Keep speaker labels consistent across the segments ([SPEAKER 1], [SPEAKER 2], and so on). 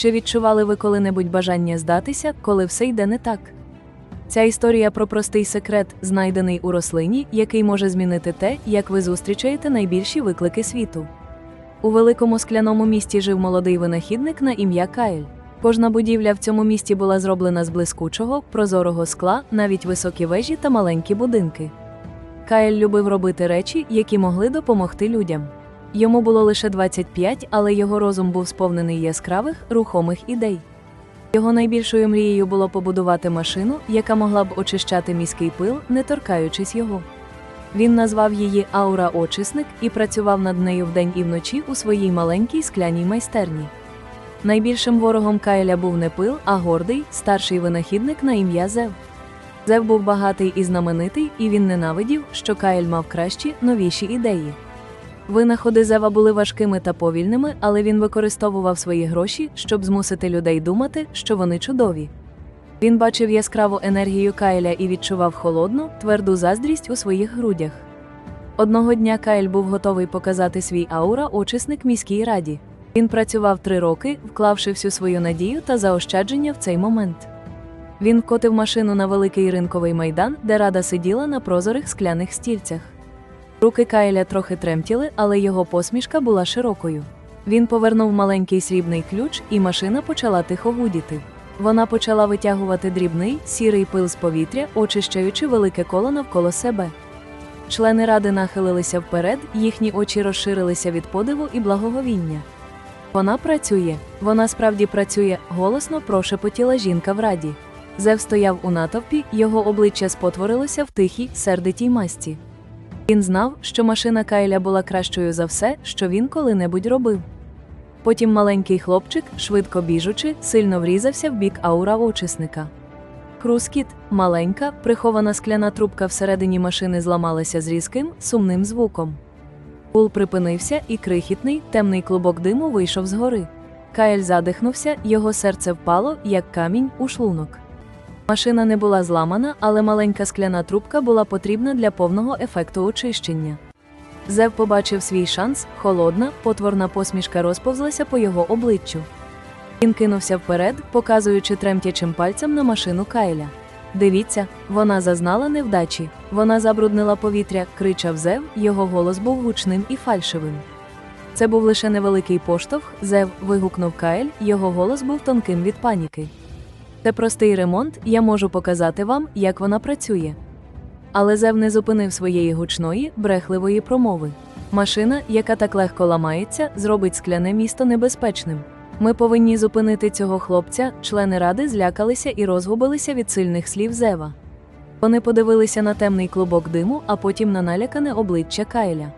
[SPEAKER 1] Чи відчували ви коли-небудь бажання здатися, коли все йде не так? Ця історія про простий секрет, знайдений у рослині, який може змінити те, як ви зустрічаєте найбільші виклики світу. У великому скляному місті жив молодий винахідник на ім'я Каель. Кожна будівля в цьому місті була зроблена з блискучого, прозорого скла, навіть високі вежі та маленькі будинки. Каель любив робити речі, які могли допомогти людям. Йому було лише 25, але його розум був сповнений яскравих, рухомих ідей. Його найбільшою мрією було побудувати машину, яка могла б очищати міський пил, не торкаючись його. Він назвав її Аура-очисник і працював над нею вдень і вночі у своїй маленькій скляній майстерні. Найбільшим ворогом Кайля був не пил, а гордий, старший винахідник на ім'я Зев. Зев був багатий і знаменитий, і він ненавидів, що Каель мав кращі, новіші ідеї. Винаходи Зева були важкими та повільними, але він використовував свої гроші, щоб змусити людей думати, що вони чудові. Він бачив яскраву енергію Кайля і відчував холодну, тверду заздрість у своїх грудях. Одного дня Кайл був готовий показати свій аура очисник міській раді. Він працював три роки, вклавши всю свою надію та заощадження в цей момент. Він вкотив машину на великий ринковий майдан, де рада сиділа на прозорих скляних стільцях. Руки Кайля трохи тремтіли, але його посмішка була широкою. Він повернув маленький срібний ключ, і машина почала тихо гудіти. Вона почала витягувати дрібний, сірий пил з повітря, очищаючи велике коло навколо себе. Члени ради нахилилися вперед, їхні очі розширилися від подиву і благоговіння. Вона працює, вона справді працює, голосно прошепотіла жінка в раді. Зев стояв у натовпі, його обличчя спотворилося в тихій, сердитій масті. Він знав, що машина Кайля була кращою за все, що він коли-небудь робив. Потім маленький хлопчик, швидко біжучи, сильно врізався в бік аура очисника. Хрускіт, маленька, прихована скляна трубка всередині машини зламалася з різким, сумним звуком. Пул припинився, і крихітний, темний клубок диму вийшов згори. Каель задихнувся, його серце впало, як камінь, у шлунок. Машина не була зламана, але маленька скляна трубка була потрібна для повного ефекту очищення. Зев побачив свій шанс, холодна, потворна посмішка розповзлася по його обличчю. Він кинувся вперед, показуючи тремтячим пальцем на машину Кайля. Дивіться, вона зазнала невдачі, вона забруднила повітря, кричав Зев, його голос був гучним і фальшивим. Це був лише невеликий поштовх, Зев вигукнув Каель, його голос був тонким від паніки. Це простий ремонт, я можу показати вам, як вона працює. Але Зев не зупинив своєї гучної, брехливої промови. Машина, яка так легко ламається, зробить скляне місто небезпечним. Ми повинні зупинити цього хлопця, члени ради злякалися і розгубилися від сильних слів Зева. Вони подивилися на темний клубок диму, а потім на налякане обличчя Кайля.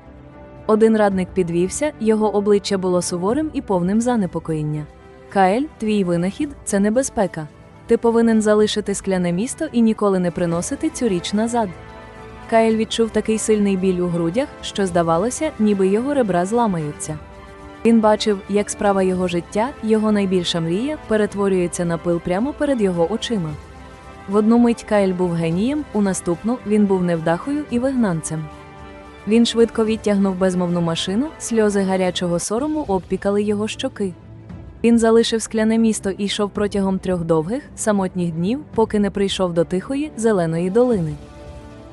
[SPEAKER 1] Один радник підвівся, його обличчя було суворим і повним занепокоєння. Каель, твій винахід це небезпека. Ти повинен залишити скляне місто і ніколи не приносити цю річ назад. Каель відчув такий сильний біль у грудях, що здавалося, ніби його ребра зламаються. Він бачив, як справа його життя, його найбільша мрія, перетворюється на пил прямо перед його очима. В одну мить Каель був генієм, у наступну він був невдахою і вигнанцем. Він швидко відтягнув безмовну машину, сльози гарячого сорому обпікали його щоки. Він залишив скляне місто і йшов протягом трьох довгих, самотніх днів, поки не прийшов до тихої, зеленої долини.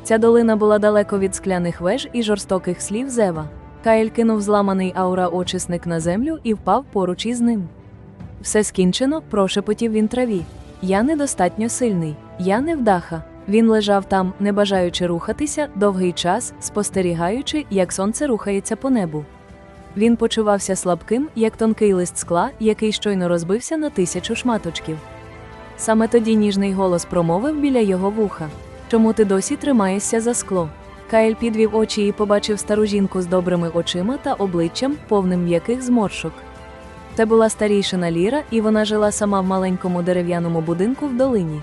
[SPEAKER 1] Ця долина була далеко від скляних веж і жорстоких слів Зева. Каель кинув зламаний аура очисник на землю і впав поруч із ним. Все скінчено, прошепотів він траві. Я недостатньо сильний, я не вдаха. Він лежав там, не бажаючи рухатися, довгий час, спостерігаючи, як сонце рухається по небу. Він почувався слабким, як тонкий лист скла, який щойно розбився на тисячу шматочків. Саме тоді ніжний голос промовив біля його вуха Чому ти досі тримаєшся за скло? Каель підвів очі і побачив стару жінку з добрими очима та обличчям, повним м'яких зморшок. Це була старійшина Ліра, і вона жила сама в маленькому дерев'яному будинку в долині.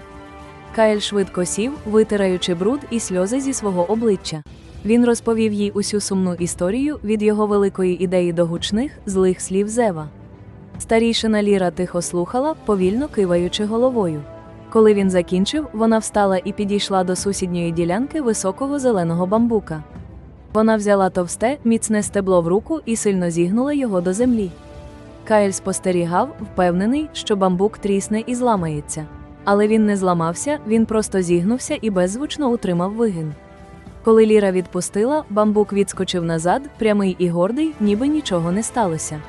[SPEAKER 1] Каель швидко сів, витираючи бруд і сльози зі свого обличчя. Він розповів їй усю сумну історію від його великої ідеї до гучних, злих слів Зева. Старійшина Ліра тихо слухала, повільно киваючи головою. Коли він закінчив, вона встала і підійшла до сусідньої ділянки високого зеленого бамбука. Вона взяла товсте, міцне стебло в руку і сильно зігнула його до землі. Каель спостерігав, впевнений, що бамбук трісне і зламається. Але він не зламався, він просто зігнувся і беззвучно утримав вигин. Коли Ліра відпустила, бамбук відскочив назад, прямий і гордий, ніби нічого не сталося.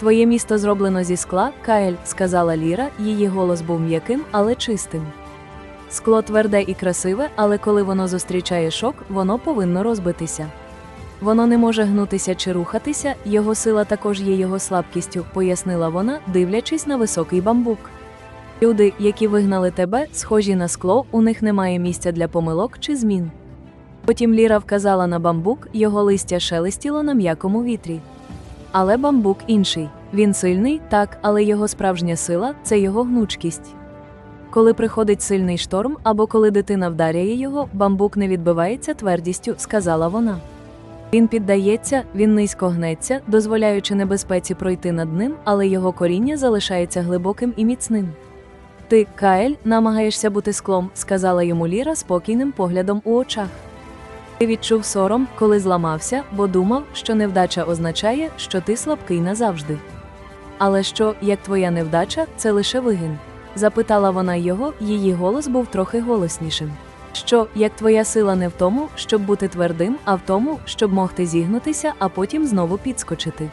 [SPEAKER 1] Твоє місто зроблено зі скла, Каель, сказала Ліра, її голос був м'яким, але чистим. Скло тверде і красиве, але коли воно зустрічає шок, воно повинно розбитися. Воно не може гнутися чи рухатися, його сила також є його слабкістю, пояснила вона, дивлячись на високий бамбук. Люди, які вигнали тебе, схожі на скло, у них немає місця для помилок чи змін. Потім Ліра вказала на бамбук, його листя шелестіло на м'якому вітрі. Але бамбук інший. Він сильний, так, але його справжня сила це його гнучкість. Коли приходить сильний шторм або коли дитина вдаряє його, бамбук не відбивається твердістю, сказала вона. Він піддається, він низько гнеться, дозволяючи небезпеці пройти над ним, але його коріння залишається глибоким і міцним. Ти, Каель, намагаєшся бути склом, сказала йому Ліра спокійним поглядом у очах. Ти відчув сором, коли зламався, бо думав, що невдача означає, що ти слабкий назавжди. Але що, як твоя невдача, це лише вигин? запитала вона його, її голос був трохи голоснішим. Що, як твоя сила не в тому, щоб бути твердим, а в тому, щоб могти зігнутися, а потім знову підскочити.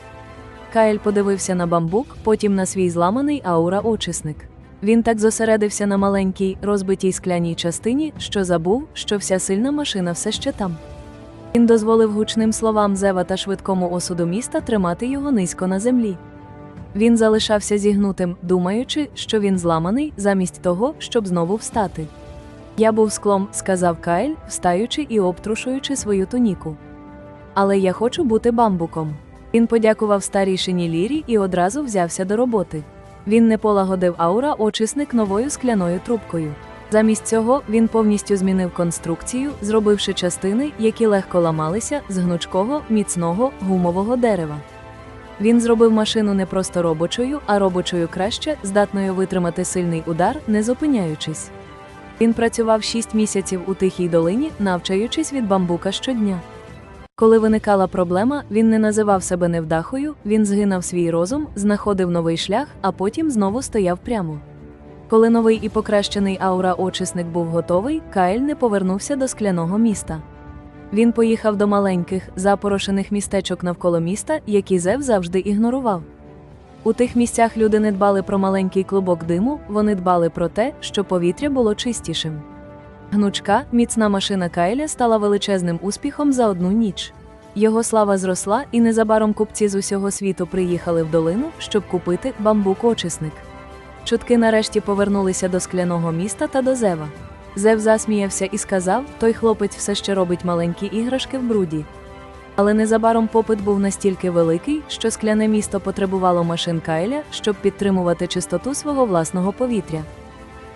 [SPEAKER 1] Каель подивився на бамбук, потім на свій зламаний аура очисник. Він так зосередився на маленькій, розбитій скляній частині, що забув, що вся сильна машина все ще там. Він дозволив гучним словам Зева та швидкому осуду міста тримати його низько на землі. Він залишався зігнутим, думаючи, що він зламаний, замість того, щоб знову встати. Я був склом, сказав Каель, встаючи і обтрушуючи свою туніку. Але я хочу бути бамбуком. Він подякував старішині Лірі і одразу взявся до роботи. Він не полагодив аура очисник новою скляною трубкою. Замість цього він повністю змінив конструкцію, зробивши частини, які легко ламалися з гнучкого, міцного, гумового дерева. Він зробив машину не просто робочою, а робочою краще, здатною витримати сильний удар, не зупиняючись. Він працював шість місяців у тихій долині, навчаючись від бамбука щодня. Коли виникала проблема, він не називав себе невдахою, він згинав свій розум, знаходив новий шлях, а потім знову стояв прямо. Коли новий і покращений аура очисник був готовий, Каель не повернувся до скляного міста. Він поїхав до маленьких, запорошених містечок навколо міста, які Зев завжди ігнорував. У тих місцях люди не дбали про маленький клубок диму, вони дбали про те, що повітря було чистішим. Гнучка, міцна машина Кайля стала величезним успіхом за одну ніч. Його слава зросла, і незабаром купці з усього світу приїхали в долину, щоб купити бамбук-очисник. Чутки нарешті повернулися до скляного міста та до Зева. Зев засміявся і сказав: той хлопець все ще робить маленькі іграшки в бруді. Але незабаром попит був настільки великий, що скляне місто потребувало машин Кайля, щоб підтримувати чистоту свого власного повітря.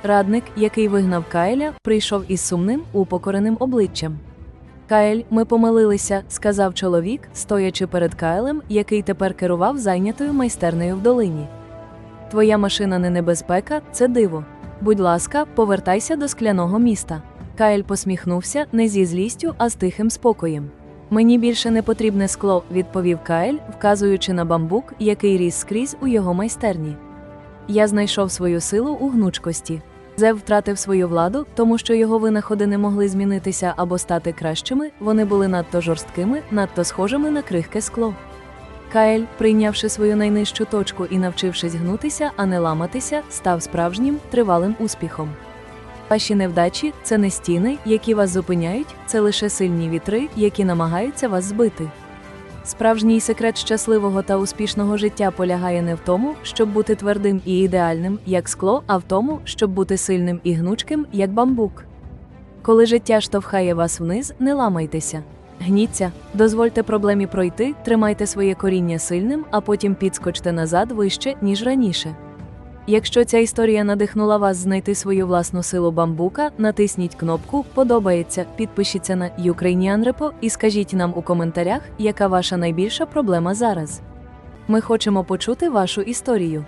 [SPEAKER 1] Радник, який вигнав Кайля, прийшов із сумним, упокореним обличчям. Каель, ми помилилися, сказав чоловік, стоячи перед Каелем, який тепер керував зайнятою майстернею в долині. Твоя машина не небезпека, це диво. Будь ласка, повертайся до скляного міста. Каель посміхнувся не зі злістю, а з тихим спокоєм. Мені більше не потрібне скло, відповів Каель, вказуючи на бамбук, який ріс скрізь у його майстерні. Я знайшов свою силу у гнучкості. Зев втратив свою владу, тому що його винаходи не могли змінитися або стати кращими, вони були надто жорсткими, надто схожими на крихке скло. Каель, прийнявши свою найнижчу точку і навчившись гнутися, а не ламатися, став справжнім тривалим успіхом. Ваші невдачі це не стіни, які вас зупиняють, це лише сильні вітри, які намагаються вас збити. Справжній секрет щасливого та успішного життя полягає не в тому, щоб бути твердим і ідеальним, як скло, а в тому, щоб бути сильним і гнучким, як бамбук. Коли життя штовхає вас вниз, не ламайтеся. Гніться, дозвольте проблемі пройти, тримайте своє коріння сильним, а потім підскочте назад вище, ніж раніше. Якщо ця історія надихнула вас знайти свою власну силу бамбука, натисніть кнопку Подобається, підпишіться на Ukrainian Repo і скажіть нам у коментарях, яка ваша найбільша проблема зараз. Ми хочемо почути вашу історію.